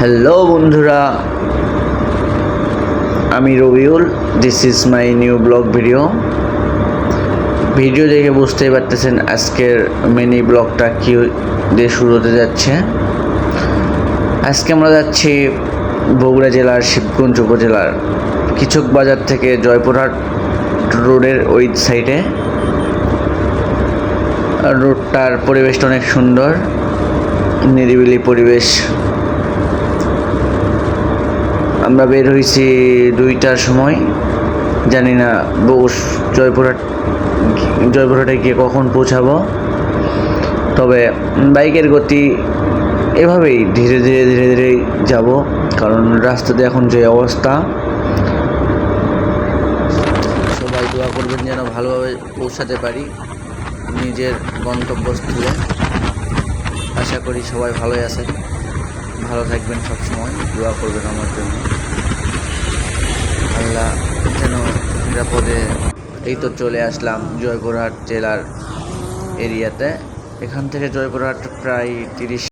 Hello বন্ধুরা। আমি Rabiul. This is my new blog video video দেখে বুঝতেই পারতেছেন আজকের মিনি ব্লগটা কী দিয়ে শুরু হতে যাচ্ছে। আজকে আমরা যাচ্ছি বগুড়া জেলার শিবগঞ্জ উপজেলার কিচক বাজার থেকে জয়পুরহাট রোডের ওই সাইডে রোডটার পরিবেশটা অনেক সুন্দর। নিরিবিলি পরিবেশ। আমরা বের হয়েছি দুইটার সময়। জানি না বউস জয়পুরহাট জয়পুরহাটে গিয়ে কখন পৌঁছাবো। তবে বাইকের গতি এভাবেই ধীরে ধীরে ধীরে ধীরে যাব, কারণ রাস্তাতে এখন যে অবস্থা। সবাই দোয়া করবেন যেন ভালোভাবে পৌঁছাতে পারি নিজের গন্তব্যস্থলে। আশা করি সবাই ভালোই আছেন। ভালো থাকবেন সবসময়, দোয়া করবেন আমার জন্য। আল্লাহ যেন নিরাপদে এই তো চলে আসলাম জয়পুরহাট জেলার এরিয়াতে। এখান থেকে জয়পুরহাট প্রায় তিরিশ